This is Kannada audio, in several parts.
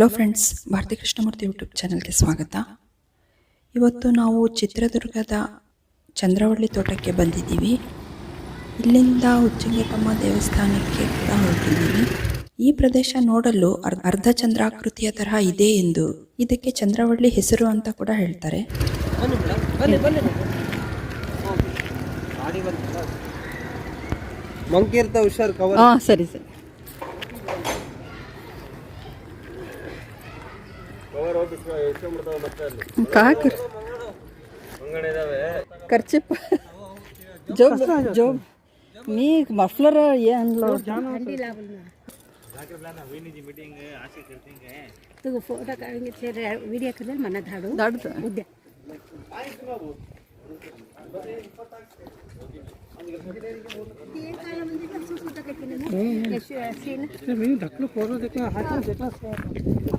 Hello friends Bharati Krishnamurthy YouTube ಚಾನಲ್ಗೆ ಸ್ವಾಗತ. ಇವತ್ತು ನಾವು ಚಿತ್ರದುರ್ಗದ ಚಂದ್ರವಳ್ಳಿ ತೋಟಕ್ಕೆ ಬಂದಿದ್ದೀವಿ. ಇಲ್ಲಿಂದ ಉಚ್ಚಂಗಿತಮ್ಮ ದೇವಸ್ಥಾನಕ್ಕೆ ಕೂಡ ಹೋಗಿದ್ದೀವಿ. ಈ ಪ್ರದೇಶ ನೋಡಲು ಅರ್- ಅರ್ಧ ಚಂದ್ರಾಕೃತಿಯ ತರಹ ಇದೆ ಎಂದು ಇದಕ್ಕೆ ಚಂದ್ರವಳ್ಳಿ ಹೆಸರು ಅಂತ ಕೂಡ ಹೇಳ್ತಾರೆ. ಬನ್ನಿ ಮೇಡಮ್ ಬನ್ನಿ ಬನ್ನಿ. ಗಾಡಿ ಬಂತಲ್ಲ ಮಂಕಿ ಹುಷಾರ್ ಕವರ್. ಹಾಂ ಸರಿ ಸರಿ. ಕಾಕಿ ಮಂಗಣ ಇದಾವೆ ಖರ್ಚಿಪ್ ಜೋಬ್ ಜೋಬ್ ನೀ ಮಫ್ಲರ್ ಏನ್ಲ तो फोटो करेंगे फिर वीडियो कर मना धाड़ू ದೊಡ್ಡದು उद्या ओ इतने अरे नहीं कितने जन देखो चलो तो और तो दर्शन भी देखो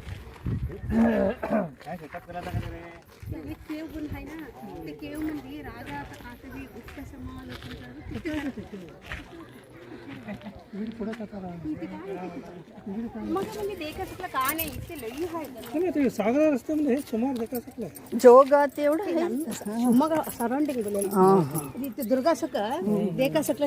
केव पण आहे ना ते केव म्हणजे राजा आता कातरी गुप्त समालोचन करत तिथे मग म्हणजे देखा सकला का नाही इथे लई आहे सागरा रस्त्यामध्ये सुमार देखा सकला ಜೋಗ तेवढं आहे मग सराउंडिंग इथे दुर्गासक देखा सकलं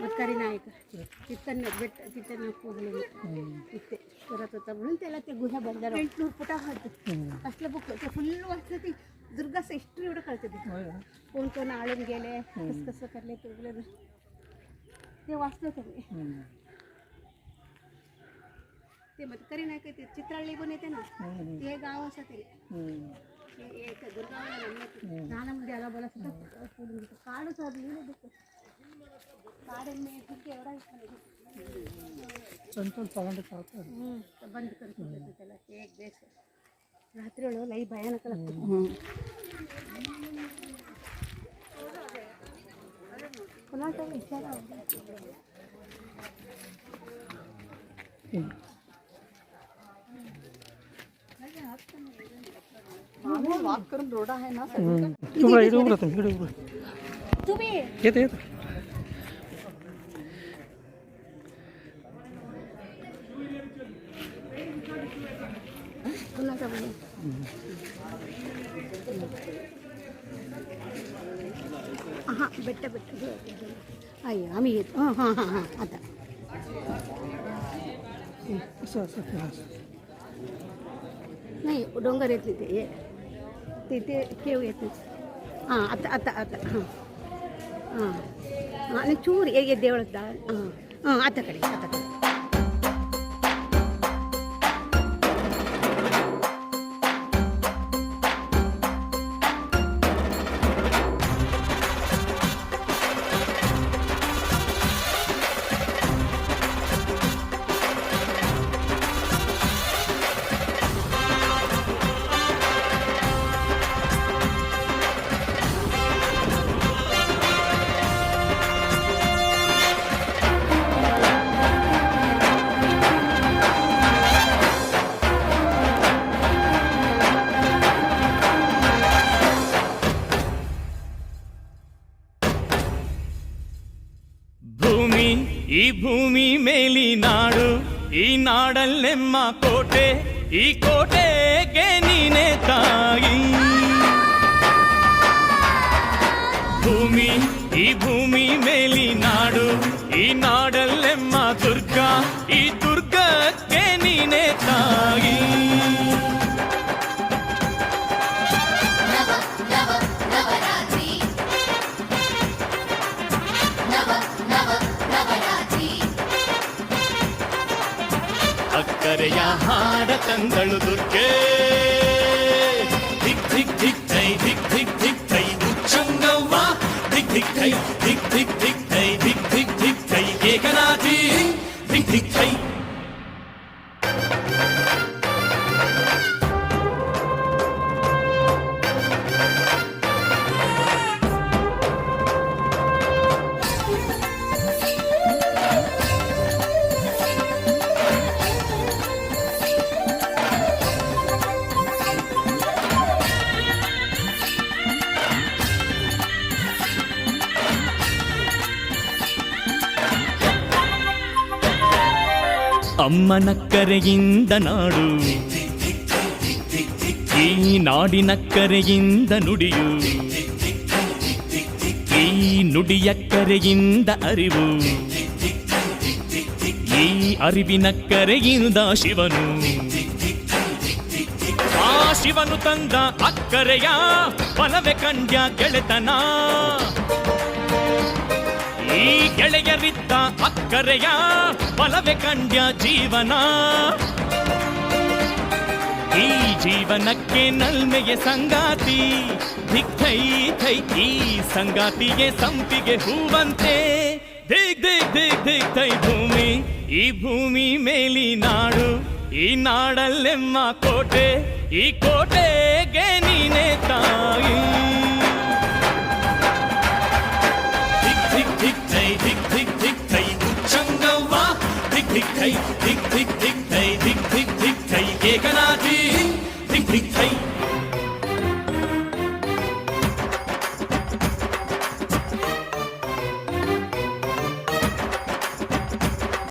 मतकारी नायक. तिथं भेट तिथं न तिथे करत होता म्हणून त्याला ते गुह्या बंदर पुटा घालतो असलं बुक ते फुल वाचलं ती दुर्गा सेष्टी एवढं कळतं ते. कोण कोण आळून गेले कस कसं करले तुरले ते वाचलं होतं मी. ते मतकरी नायक ते चित्राळली पण येते ना. ते गाव असं ते. दुर्गावाला नाण्यामध्ये आला बोला सुद्धा काढूच वाजली ಕಾಡಲ್ಲಿ ಇದಕ್ಕೆ ಎವಡ ಸೆಂಟ್ರಲ್ ತಗೊಂಡು ಸಾಕು ಹ್ಞೂ ಬಂದು ಕರ್ಕೊಂಡ್ಬಿಡ್ತೈತೆಲ್ಲ ಹೇಗೆ ದೇಶ ರಾತ್ರಿ ಒಳಗೆ ಲೈ ಭಯಾನಕ ಆಗ್ತದೆ ಹ್ಞೂ ಪುನಃ ವಿಚಾರ आम्ही वॉक करून रोड आहे ना इकडे इकडे उभं राहतं इकडे उभं तुम्ही येतं येतं हां बेट्ट बेट्ट अय्यो आम्ही येतो हां हां हां हां आता असं असं केलं असं. नाही डोंगर येत तिथे तिथे केव येत हां आता आता आता हां हां हां आणि चूर ये देवळात हां हां आता कडे आता कडे ಈ ಭೂಮಿ ಮೇಲಿ ನಾಡು ಈ ನಾಡಲ್ಲೆಮ್ಮ ಕೋಟೆ ಈ ಕೋಟೆಗೆ ನೀನೆ ತಾಯಿ ಭೂಮಿ ಈ ಭೂಮಿ ಮೇಲಿ ನಾಡು ಈ ನಾಡಲ್ಲೆಮ್ಮ ದುರ್ಗ ಈ ದುರ್ಗಕ್ಕೆ ನೀನೆ ತಾಯಿ ಹಾಡ ತಂದಳು ದುರ್ಗೆ ಧಿಕ್ ಧಿಕ್ ಧಿಕ್ ಥೈ ಧಿಕ್ ಅಮ್ಮನ ಕರೆಯಿಂದ ನಾಡು. ಈ ನಾಡಿನ ಕರೆಯಿಂದ ನುಡಿಯು. ಈ ನುಡಿಯ ಕರೆಯಿಂದ ಅರಿವು. ಈ ಅರಿವಿನ ಕರೆಯಿಂದ ಶಿವನು. ಆ ಶಿವನು ತಂದ ಅಕ್ಕರೆಯ ಬಲವೆ ಕಂಡ್ಯ ಗೆಳೆತನ. ಈ ಗೆಳೆಯರಿದ್ದ ಅಕ್ಕರೆಯ ಬಲವೆ ಕಂಡ್ಯ ಜೀವನ. ಈ ಜೀವನಕ್ಕೆ ನಲ್ಮೆಗೆ ಸಂಗಾತಿ ಥೈ ಥೈ ಈ ಸಂಗಾತಿಗೆ ಸಂಪಿಗೆ ಹೂವಂತೆ. ದಿಗ್ ದಿಗ್ ದಿಗ್ ದಿಗ್ ಥೈ ಭೂಮಿ, ಈ ಭೂಮಿ ಮೇಲಿ ನಾಡು, ಈ ನಾಡಲ್ಲೆಮ್ಮ ಕೋಟೆ, ಈ ಕೋಟೆಗೆ ನೀನೆ ತಾಯಿ. ಧಿಕ್ ಧೈ ಧಿಕ್ ಧಿಕ್ ಧಿಕ್ ಧೈ ಧಿಕ್ ಧಿಕ್ ಧಿಕ್ ಧೈ ಏಕನಾ